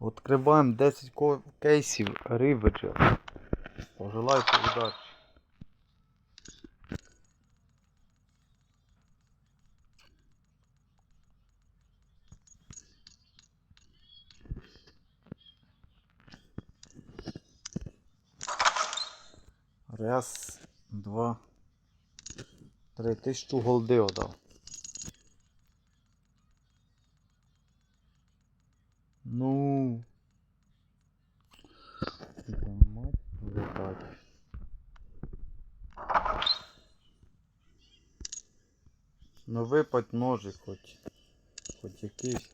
Відкриваємо 10 кейсів Ravager. Пожелайте удачі. Раз, два, три. Тисячу голди отдав. Ну. Ну випать ножик хоч. Хоч якийсь.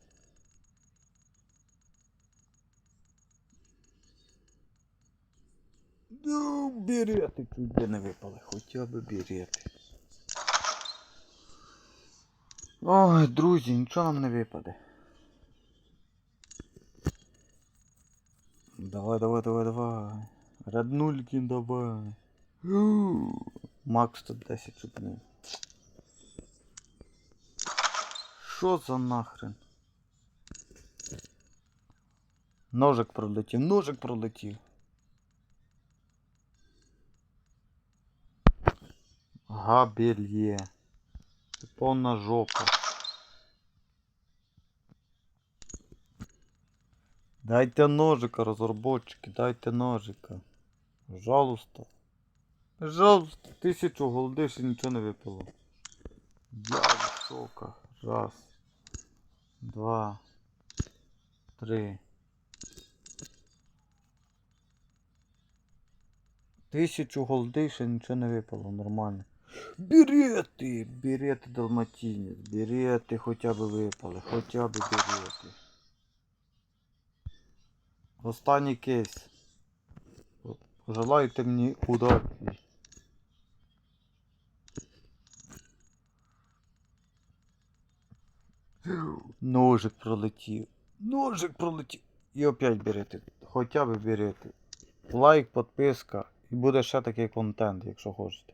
Ну, берети би не випали, хоча б берети. Ой, друзі, нічого нам не випаде. Давай, давай, давай, давай. Роднульки давай. Макс 110 чупнув. Що за нахрен? Ножик пролетів, ножик пролетів. Габельє. Це повна жопа. Дайте ножика, розробочики, дайте ножика. Пожалуйста. Пожалуйста, тисячу голди ще нічого не випало. Я в шоках. Раз. Два. Три. Тисячу голди ще нічого не випало, нормально. Берети! Берети далматинець, берети хоча б випали, хоча б берети. Останній кейс. Желайте мені удачі. Ножик пролетів. Ножик пролетів. І опять берете. Хоча б берете. Лайк, підписка. І буде ще такий контент, якщо хочете.